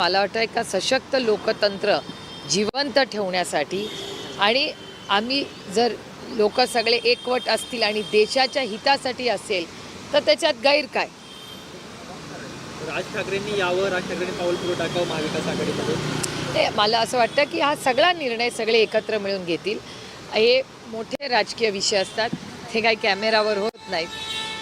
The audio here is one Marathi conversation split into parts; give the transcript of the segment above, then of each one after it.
मला वाटतं एका सशक्त लोकतंत्र जिवंत ठेवण्यासाठी आणि आम्ही जर लोक सगळे एकवट असतील आणि देशाच्या हितासाठी असेल तर त्याच्यात गैर काय? राज ठाकरेंनी यावं राज ठाकरेंनी पाऊल पुढे टाकावं महाविकास आघाडीमध्ये? ते मला असं वाटतं की हा सगळा निर्णय सगळे एकत्र मिळून घेतील. हे मोठे राजकीय विषय असतात. ते काही कॅमेरावर होत नाहीत.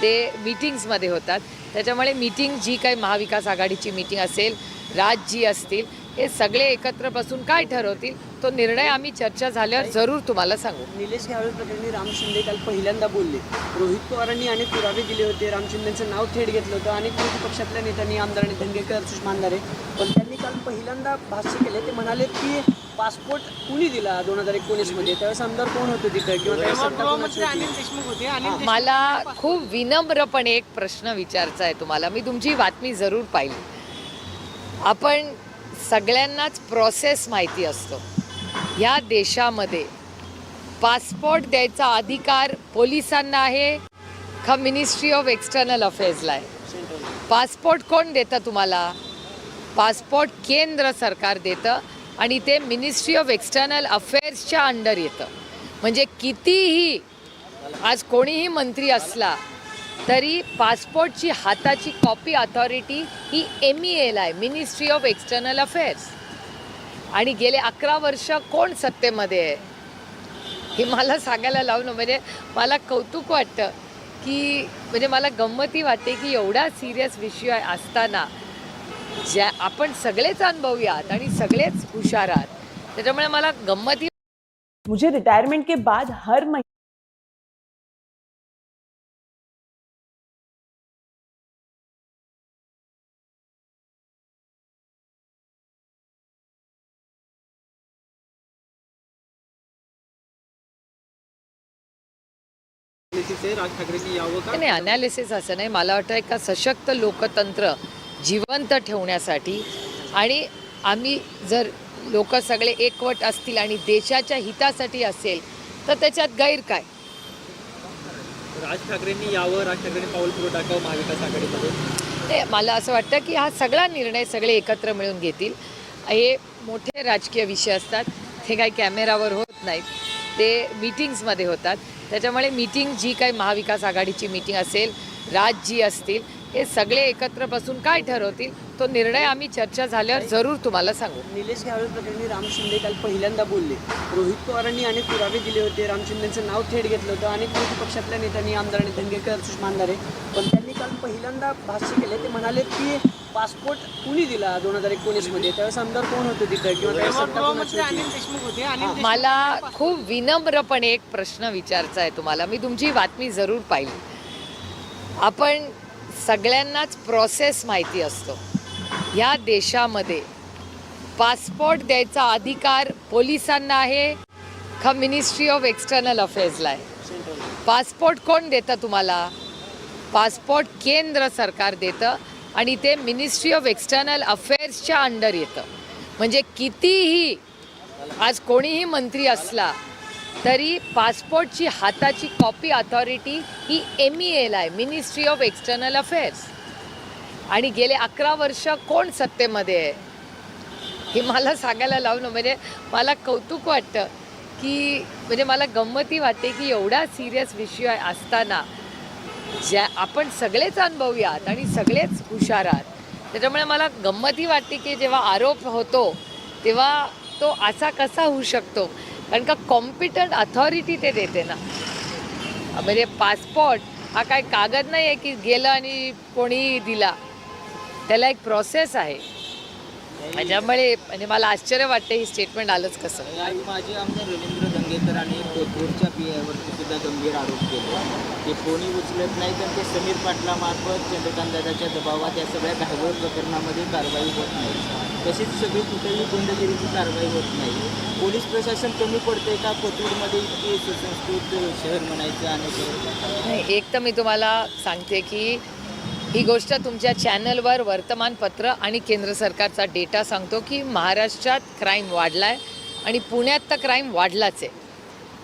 ते मीटिंग्समध्ये होतात. त्याच्यामुळे मीटिंग जी काही महाविकास आघाडीची मीटिंग असेल राज जी असतील हे सगळे एकत्र बसून काय ठरवतील तो निर्णय आम्ही चर्चा झाल्यावर जरूर तुम्हाला सांगू. निलेश घावळे प्रकरणी राम शिंदे काल पहिल्यांदा बोलले. रोहित पवारांनी अनेक पुरावे दिले होते. राम शिंदेचं नाव थेट घेतलं होतं. अनेक विरोधी पक्षातल्या नेत्यांनी आमदारांनी धंगेकर सुषमा अंधारे पण त्या काल पहिल्यांदा भाष्य केले ते म्हणाले की पासपोर्ट कुणी दिला दोन हजार एकोणीसमध्ये त्यावेळेस आमदार कोण होते तिथं? किंवा? मला खूप विनम्रपणे एक प्रश्न विचारायचा आहे तुम्हाला. मी तुमची बातमी जरूर पाहिली. आपण सगळ्यांनाच प्रोसेस माहिती असतो. या देशामध्ये पासपोर्ट द्यायचा अधिकार पोलिसांना आहे का मिनिस्ट्री ऑफ एक्सटर्नल अफेअर्सला आहे? पासपोर्ट कोण देतं तुम्हाला? पासपोर्ट केंद्र सरकार देतं आणि ते मिनिस्ट्री ऑफ एक्सटर्नल अफेअर्सच्या अंडर येतं. म्हणजे कितीही आज कोणीही मंत्री असला तरी पासपोर्टची हाताची कॉपी अथॉरिटी ही एम ई एला आहे मिनिस्ट्री ऑफ एक्सटर्नल अफेअर्स आणि गेले अकरा वर्ष कोण सत्तेमध्ये आहे? हे मला सांगायला लावणं म्हणजे मला कौतुक वाटतं की म्हणजे मला गंमती वाटते की एवढा सिरियस विषय असताना ज्या आपण सगळेच अनुभवूयात आणि सगळेच हुशार आहात. त्याच्यामुळे मला गंमती मुझे रिटायरमेंट के बाद हर महीने नाही अनालिसिस असं नाही. मला वाटतं एका सशक्त लोकतंत्र जिवंत ठेवण्यासाठी. आणि आम्ही जर लोक सगळे एकवट असतील आणि देशाच्या हितासाठी असेल तर त्याच्यात गैर काय? राज ठाकरेंनी यावं राज ठाकरेंनी पाऊल पुढे टाकावं महाविकास आघाडीमध्ये? ते मला असं वाटतं की हा सगळा निर्णय सगळे एकत्र मिळून घेतील. हे मोठे राजकीय विषय असतात. ते काही कॅमेरावर होत नाहीत. ते मीटिंग्समध्ये होतात. त्याच्यामुळे मीटिंग जी काही महाविकास आघाडीची मीटिंग असेल राज जी असतील हे सगळे एकत्र बसून काय ठरवतील? तो निर्णय आम्ही चर्चा झाल्यावर जरूर तुम्हाला सांगू. निलेश घावळे प्रकरणी राम शिंदे काल पहिल्यांदा बोलले. रोहित पवारांनी अनेक पुरावे दिले होते. राम शिंदेचं नाव थेट घेतलं होतं. अनेक विरोधी पक्षातल्या नेत्यांनी आमदारांनी धंगेकर सुषमा अंधारे पण त्यांनी काल पहिल्यांदा भाष्य केले. ते म्हणाले की पासपोर्ट कुणी दिला दोन हजार एकोणीसमध्ये त्यावेळेस आमदार कोण होते तिथं? किंवा? मला खूप विनम्रपणे एक प्रश्न विचारायचा आहे तुम्हाला. मी तुमची बातमी जरूर पाहिली. आपण सगळ्यांनाच प्रोसेस माहिती असतो. या देशामध्ये पासपोर्ट द्यायचा अधिकार पोलिसांना आहे का मिनिस्ट्री ऑफ एक्सटर्नल अफेअर्सला आहे? पासपोर्ट कोण देतं तुम्हाला? पासपोर्ट केंद्र सरकार देतं आणि ते मिनिस्ट्री ऑफ एक्सटर्नल अफेअर्सच्या अंडर येतं. म्हणजे कितीही आज कोणीही मंत्री असला तरी पासपोर्टची हाताची कॉपी अथॉरिटी ही एम ई एला आहे मिनिस्ट्री ऑफ एक्सटर्नल अफेअर्स आणि गेले अकरा वर्ष कोण सत्तेमध्ये आहे? हे मला सांगायला लावणं म्हणजे मला कौतुक वाटतं की म्हणजे मला गंमती वाटते की एवढा सिरियस विषय असताना ज्या आपण सगळेच अनुभवूयात आणि सगळेच हुशार आहात. त्याच्यामुळे मला गंमती वाटते की जेव्हा आरोप होतो तेव्हा तो असा कसा होऊ शकतो? कारण का कॉम्पिटंट अथॉरिटी ते देते ना. म्हणजे पासपोर्ट हा काय कागद नाही आहे की गेलं आणि कोणी दिला. त्याला एक प्रोसेस आहे. त्याच्यामुळे म्हणजे मला आश्चर्य वाटतं ही स्टेटमेंट आलंच कसं? माजी आमदार रवींद्र दंगेकरांनी कोथरूडच्या पीआयवरती सुद्धा गंभीर आरोप केले. ते कोणी उचलत नाही तर ते समीर पाटलामार्फत चंद्रकांत दादाच्या दबावात या सगळ्या घायवळ प्रकरणामध्ये कारवाई होत नाही. तशीच सगळी कुठेही गुंडगिरीची कारवाई होत नाही. पोलीस प्रशासन कमी पडते का? कोथरूडमध्ये इतकी सुसंस्कृत शहर म्हणायचं आणि शहर नाही एक तर मी तुम्हाला सांगते की ही गोष्ट तुमच्या चॅनलवर वर्तमानपत्र आणि केंद्र सरकारचा डेटा सांगतो की महाराष्ट्रात क्राईम वाढला आहे आणि पुण्यात तर क्राईम वाढलाच आहे.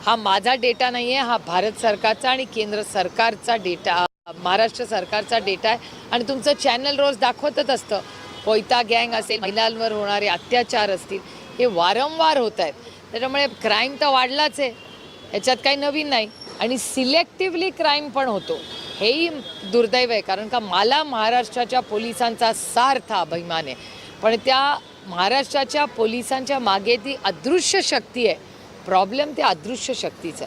हा माझा डेटा नाही आहे हा भारत सरकारचा आणि केंद्र सरकारचा डेटा महाराष्ट्र सरकारचा डेटा आहे. आणि तुमचं चॅनल रोज दाखवतच असतं. कोयता गँग असेल महिलांवर होणारे अत्याचार असतील हे वारंवार होत आहेत. त्याच्यामुळे क्राईम तर वाढलाच आहे. ह्याच्यात काही नवीन नाही. आणि सिलेक्टिव्हली क्राईम पण होतो. हेही दुर्दैव आहे. कारण का मला महाराष्ट्राच्या पोलिसांचा सार्थ अभिमान आहे. पण त्या महाराष्ट्राच्या पोलिसांच्या मागे ती अदृश्य शक्ती आहे. प्रॉब्लेम त्या अदृश्य शक्तीचा.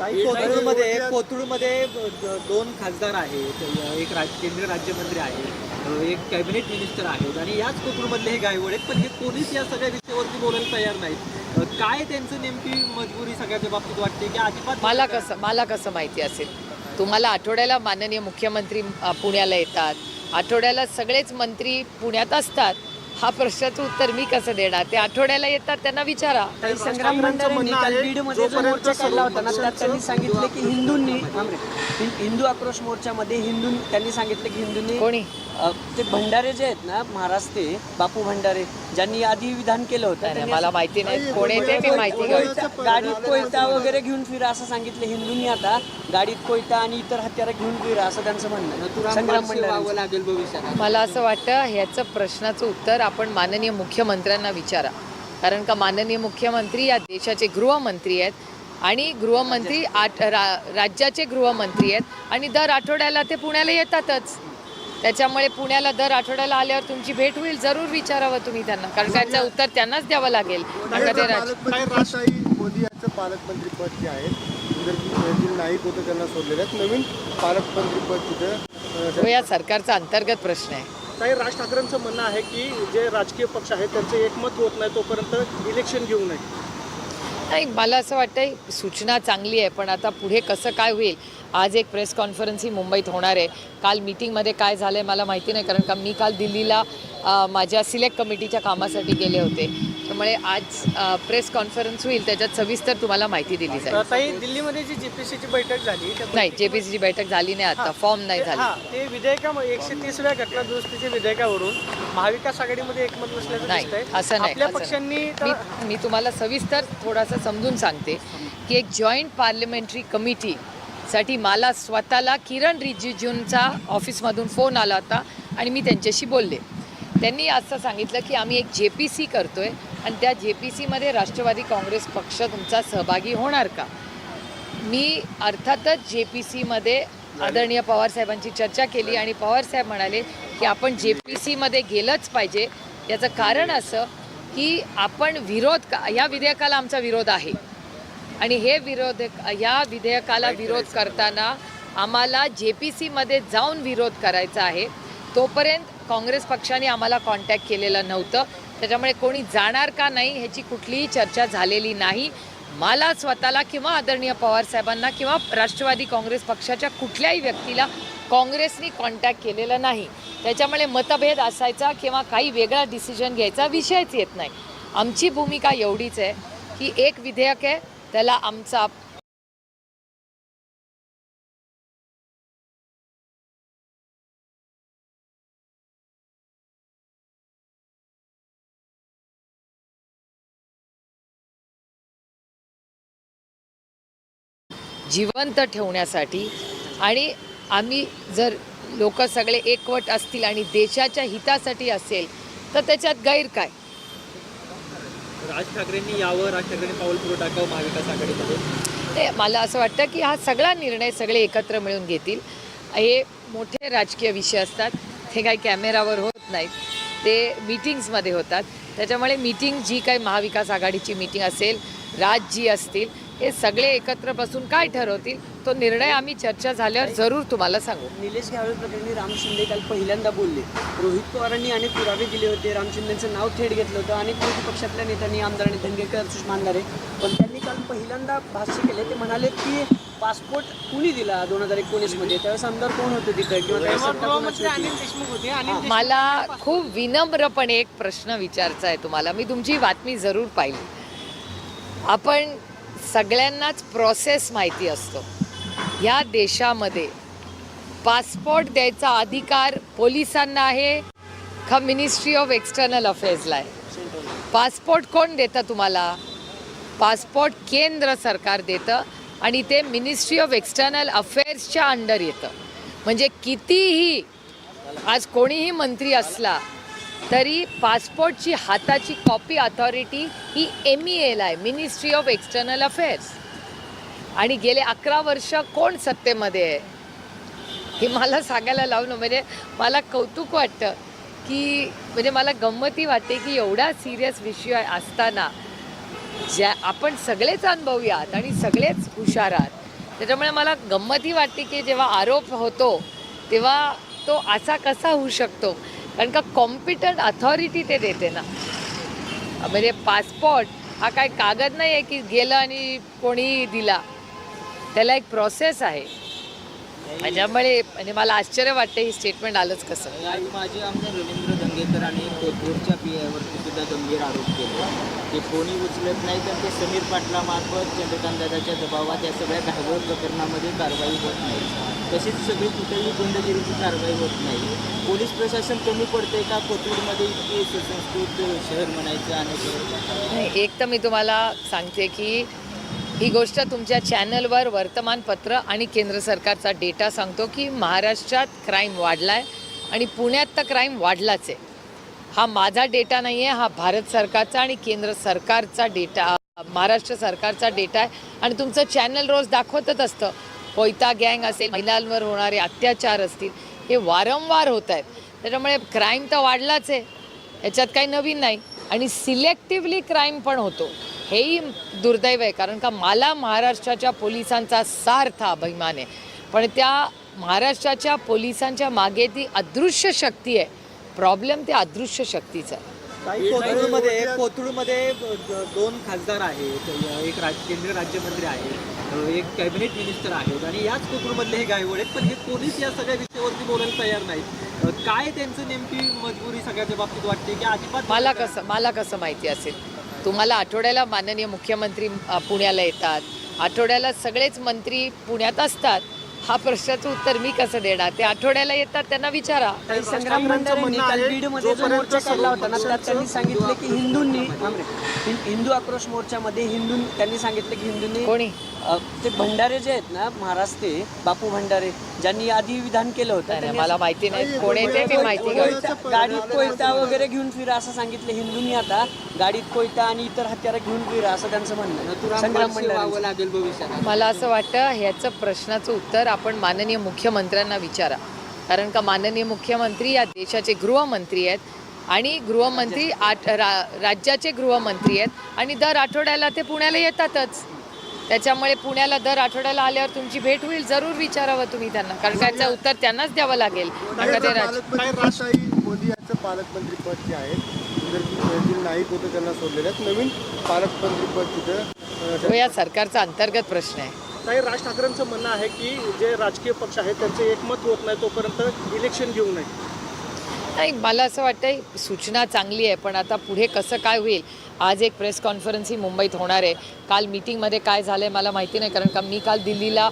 आहे कोथरूडमध्ये कोथरूडमध्ये दोन खासदार आहेत एक राज केंद्रीय राज्यमंत्री आहेत एक कॅबिनेट मिनिस्टर आहेत आणि याच कोथरूडमधले हे गायवड आहेत पण हे कोणीच या सगळ्या विषयावरती बोलायला तयार नाहीत. काय त्यांचं नेमकी मजबुरी सगळ्याच्या बाबतीत वाटते की अजिबात मला कसं मला कसं माहिती असेल? तुम्हाला आठवड्याला माननीय मुख्यमंत्री पुण्याला येतात. आठवड्याला सगळेच मंत्री पुण्यात असतात. हा प्रश्नाचं उत्तर मी कसं देणार? ते आठवड्याला येतात त्यांना विचारा. संग्राम मंडळांनी काल बीडमध्ये जो मोर्चा काढला होता ना त्यात त्यांनी सांगितलं की हिंदूंनी हिंदू आक्रोश मोर्चामध्ये हिंदू त्यांनी सांगितलं की हिंदूंनी कोणी? ते भंडारे जे आहेत ना महाराष्ट्र ते बापू भंडारे ज्यांनी आधी विधान केलं होतं. मला माहिती नाही. कोण येते मी माहिती गाडीत कोयता वगैरे घेऊन फिरा असं सांगितलं हिंदूंनी आता. गाडीत कोयता आणि इतर हत्यारं घेऊन फिरा असं त्यांचं म्हणणं आहे. संग्राम मंडळ लागेल भविष्यात. मला असं वाटतं ह्याचं प्रश्नाचं उत्तर आपण माननीय मुख्यमंत्र्यांना विचारा. कारण का माननीय मुख्यमंत्री या देशाचे गृहमंत्री आहेत आणि गृहमंत्री आठ रा राज्याचे गृहमंत्री आहेत आणि दर आठवड्याला ते पुण्याला येतातच. त्याच्यामुळे पुण्याला दर आठवड्याला आल्यावर तुमची भेट होईल जरूर विचारावं तुम्ही त्यांना. कारण का याचं उत्तर त्यांनाच द्यावं लागेल. मोदी यांचं पालकमंत्री पद जे आहे इंद्रजित नाईक होतं त्यांना सोडलेलं आहे. नवीन पालकमंत्री पद तिथं तो या सरकारचा अंतर्गत प्रश्न आहे. काही राज ठाकरेंचं म्हणणं आहे की जे राजकीय पक्ष आहेत त्यांचं एकमत होत नाही तोपर्यंत इलेक्शन घेऊ नये. नाही मला असं वाटतं सूचना चांगली आहे पण आता पुढे कसं काय होईल? आज एक प्रेस कॉन्फरन्स ही मुंबईत होणार आहे. काल मीटिंगमध्ये काय झालं आहे मला माहिती नाही कारण का मी काल दिल्लीला माझ्या सिलेक्ट कमिटीच्या कामासाठी गेले होते. त्यामुळे आज प्रेस कॉन्फरन्स होईल त्याच्यात सविस्तर तुम्हाला माहिती दिली जाईल. ताई दिल्लीमध्ये जी जीपीसीची बैठक झाली त्या नाही जे पी सीची बैठक झाली नाही आता फॉर्म नाही झाली. ते विधेयका एकशे तीसव्या घटना दुरुस्तीच्या विधेयकावरून महाविकास आघाडीमध्ये एकमत नसल्याचं नाही असं नाही पक्षांनी मी मी तुम्हाला सविस्तर थोडासा समजून सांगते की एक जॉईंट पार्लमेंटरी कमिटी साठी मला स्वतःला किरण रिजिजूंचा ऑफिसमधून फोन आला होता आणि मी त्यांच्याशी बोलले. त्यांनी असं सांगितलं की आम्ही एक जे पी सी करतोय. आणि त्या जे पी सीमध्ये राष्ट्रवादी काँग्रेस पक्ष तुमचा सहभागी होणार का? मी अर्थातच जे पी सीमध्ये आदरणीय पवारसाहेबांची चर्चा केली आणि पवारसाहेब म्हणाले की आपण जे पी सीमध्ये गेलंच पाहिजे. याचं कारण असं की आपण विरोध का या विधेयकाला आमचा विरोध आहे. आणि हे विरोध या विधेयकाला विरोध करताना आम्हाला जे पी सीमध्ये जाऊन विरोध करायचा आहे. तोपर्यंत काँग्रेस पक्षाने आम्हाला कॉन्टॅक्ट केलेलं नव्हतं. त्याच्यामुळे कोणी जाणार का नाही ह्याची कुठलीही चर्चा झालेली नाही. मला स्वतःला किंवा आदरणीय पवारसाहेबांना किंवा राष्ट्रवादी काँग्रेस पक्षाच्या कुठल्याही व्यक्तीला काँग्रेसनी कॉन्टॅक्ट केलेलं नाही. त्याच्यामुळे मतभेद असायचा किंवा काही वेगळा डिसिजन घ्यायचा विषयच येत नाही. आमची भूमिका एवढीच आहे की एक विधेयक आहे त्याला आमचा जिवंत ठेवण्यासाठी. आणि आम्ही जर लोक सगळे एकवट असतील आणि देशाच्या हितासाठी असेल तर त्याच्यात गैर काय? राज ठाकरेंनी यावं राज ठाकरेंनी पाऊल पुढे टाकावं महाविकास आघाडीमध्ये? ते मला असं वाटतं की हा सगळा निर्णय सगळे एकत्र मिळून घेतील. हे मोठे राजकीय विषय असतात. ते काही कॅमेरावर होत नाहीत. ते मीटिंग्समध्ये होतात. त्याच्यामुळे मीटिंग जी काही महाविकास आघाडीची मीटिंग असेल राज जी असतील हे सगळे एकत्र बसून काय ठरवतील? तो निर्णय आम्ही चर्चा झाल्यावर जरूर तुम्हाला सांगू. निलेश घावळे प्रकरणी राम शिंदे काल पहिल्यांदा बोलले. रोहित पवारांनी अनेक पुरावे दिले होते. राम शिंदेचं नाव थेट घेतलं होतं. अनेक विरोधी पक्षातल्या नेत्यांनी आमदारांनी धंगेकर सुषमा अंधारे. पण त्यांनी काल पहिल्यांदा भाष्य केले. ते म्हणाले की पासपोर्ट कुणी दिला दोन हजार एकोणीसमध्ये त्यावेळेस आमदार कोण होते तिथे? किंवा मला खूप विनम्रपणे एक प्रश्न विचारायचा आहे तुम्हाला. मी तुमची बातमी जरूर पाहिली. आपण सगळ्यांनाच प्रोसेस माहिती असतो. या देशामध्ये पासपोर्ट द्यायचा अधिकार पोलिसांना आहे का मिनिस्ट्री ऑफ एक्सटर्नल अफेअर्सला आहे? पासपोर्ट कोण देतं तुम्हाला? पासपोर्ट केंद्र सरकार देतं आणि ते मिनिस्ट्री ऑफ एक्सटर्नल अफेअर्सच्या अंडर येतं. म्हणजे कितीही आज कोणीही मंत्री असला तरी पासपोर्टची हाताची कॉपी अथॉरिटी ही एम ई एल आहे मिनिस्ट्री ऑफ एक्सटर्नल अफेअर्स आणि गेले अकरा वर्ष कोण सत्तेमध्ये आहे? हे मला सांगायला लावून म्हणजे मला कौतुक वाटतं की म्हणजे मला गंमती वाटते की एवढा सिरियस विषय असताना ज्या आपण सगळेच अनुभवी आहात आणि सगळेच हुशार आहात. त्याच्यामुळे मला गंमती वाटते की जेव्हा आरोप होतो तेव्हा तो असा कसा होऊ शकतो? कारण का कॉम्पिटंट अथॉरिटी ते देते ना. म्हणजे पासपोर्ट हा काय कागद नाही आहे की गेलं आणि कोणी दिला. त्याला एक प्रोसेस आहे. त्याच्यामुळे म्हणजे मला आश्चर्य वाटतं ही स्टेटमेंट आलंच कसं. माझे आमदार रवींद्र दंगेकरांनी कोथरूडच्या पी आयवरती सुद्धा गंभीर आरोप केले. ते कोणी उचलत नाही तर ते समीर पाटलामार्फत चंद्रकांत दादाच्या दबावात या सगळ्या घायवळ प्रकरणामध्ये कारवाई होत नाही. तशीच सगळी कुठेही गुंडगिरीची कारवाई होत नाही. पोलीस प्रशासन कमी पडते का? कोथरूडमध्ये इतकी सुसंस्कृत शहर म्हणायचं आणि एक तर मी तुम्हाला सांगते की ही गोष्ट तुमच्या चॅनलवर वर्तमानपत्र आणि केंद्र सरकारचा डेटा सांगतो की महाराष्ट्रात क्राईम वाढला आहे आणि पुण्यात तर क्राईम वाढलाच आहे. हा माझा डेटा नाही आहे हा भारत सरकारचा आणि केंद्र सरकारचा डेटा महाराष्ट्र सरकारचा डेटा आहे. आणि तुमचं चॅनल रोज दाखवतच असतं. कोयता गँग असेल महिलांवर होणारे अत्याचार असतील हे वारंवार होत आहेत. त्याच्यामुळे क्राईम तर वाढलाच आहे. याच्यात काही नवीन नाही. आणि सिलेक्टिव्हली क्राईम पण होतो. हेही दुर्दैव आहे. कारण का मला महाराष्ट्राच्या पोलिसांचा सार्थ अभिमान आहे. पण त्या महाराष्ट्राच्या पोलिसांच्या मागे ती अदृश्य शक्ती आहे. प्रॉब्लेम त्या अदृश्य शक्तीचा आहे. काही कोथरूडमध्ये कोथरूडमध्ये दोन खासदार आहेत. एक राज केंद्रीय राज्यमंत्री आहेत. एक कॅबिनेट मिनिस्टर आहेत आणि याच कोथरूडमधले हे गायवड आहेत. पण हे पोलीस या सगळ्या विषयावरती बोलायला तयार नाहीत. काय त्यांचं नेमकी मजबुरी सगळ्याच्या बाबतीत वाटते की अजिबात मला कसं मला कसं माहिती असेल? तुम्हाला आठवड्याला माननीय मुख्यमंत्री पुण्याला येतात. आठवड्याला सगळेच मंत्री पुण्यात असतात. हा प्रश्नाचं उत्तर मी कसं देणार? ते आठवड्याला येतात त्यांना विचारा. संग्राम मंडळांनी काल बीडमध्ये जो मोर्चा काढला होता ना त्यात त्यांनी सांगितलं की हिंदूंनी. हिं- हिंदू आक्रोश मोर्चामध्ये हिंदू त्यांनी सांगितलं की हिंदूंनी कोणी? अ, ते भंडारे जे आहेत ना महाराष्ट्र बापू भंडारे ज्यांनी आधी विधान केलं होतं नाही, नाही, त्यांनी मला माहिती नाही. कोण आहे ते मी माहिती घेऊ कोयता- गाडीत कोयता वगैरे घेऊन फिरा असं सांगितलं हिंदूंनी आता. गाडीत कोयता आणि इतर हत्यारं घेऊन फिरा असं त्यांचं म्हणणं आहे. संग्राम मंडळ लागेल भविष्यात. मला असं वाटतं ह्याचं प्रश्नाचं उत्तर आपण माननीय मुख्यमंत्र्यांना विचारा. कारण का माननीय मुख्यमंत्री या देशाचे गृहमंत्री आहेत आणि गृहमंत्री आठ रा राज्याचे गृहमंत्री आहेत आणि दर आठवड्याला ते पुण्याला येतातच. त्याच्यामुळे पुण्याला दर आठवड्याला आल्यावर तुमची भेट होईल जरूर विचारावं तुम्ही त्यांना. कारण का याचं उत्तर त्यांनाच द्यावं लागेल. पालकमंत्री राजशाही मोदी यांचं पालकमंत्री पद जे आहे नाईक होतं त्यांना सोडलेलं नवीन पालकमंत्री पद तिथं तो या सरकारचा अंतर्गत प्रश्न आहे. काही राज ठाकरेंचं म्हणणं आहे की जे राजकीय पक्ष आहेत त्यांचे एकमत होत नाही तोपर्यंत इलेक्शन घेऊ नये. नाही मला असं वाटतं सूचना चांगली आहे पण आता पुढे कसं काय होईल? आज एक प्रेस कॉन्फरन्स ही मुंबईत होणार आहे. काल मीटिंगमध्ये काय झालं आहे मला माहिती नाही कारण का मी काल दिल्लीला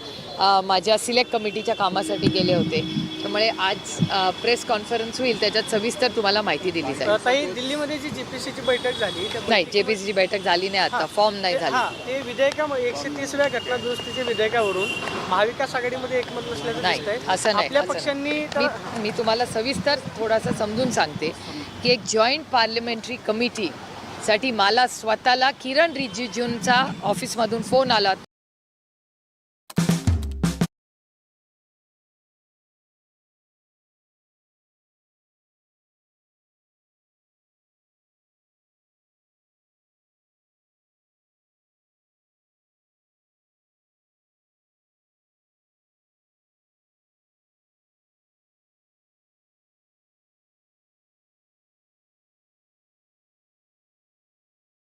माझ्या सिलेक्ट कमिटीच्या कामासाठी गेले होते. त्यामुळे आज प्रेस कॉन्फरन्स होईल त्याच्यात सविस्तर तुम्हाला माहिती दिली जाईल. दिल्लीमध्ये जी जीपीसीची बैठक झाली नाही जे पी सीची बैठक झाली नाही आता फॉर्म नाही झाली. हा ते विधेयका एकशे तीसव्या घटना दुरुस्तीच्या विधेयकावरून महाविकास आघाडीमध्ये एकमत नसल्याचं नाही असं नाही पक्षांनी मी तुम्हाला सविस्तर थोडासा समजून सांगते की एक जॉईंट पार्लमेंटरी कमिटी साठी मला स्वतःला किरण रिजिजूंचा ऑफिसमधून फोन आला.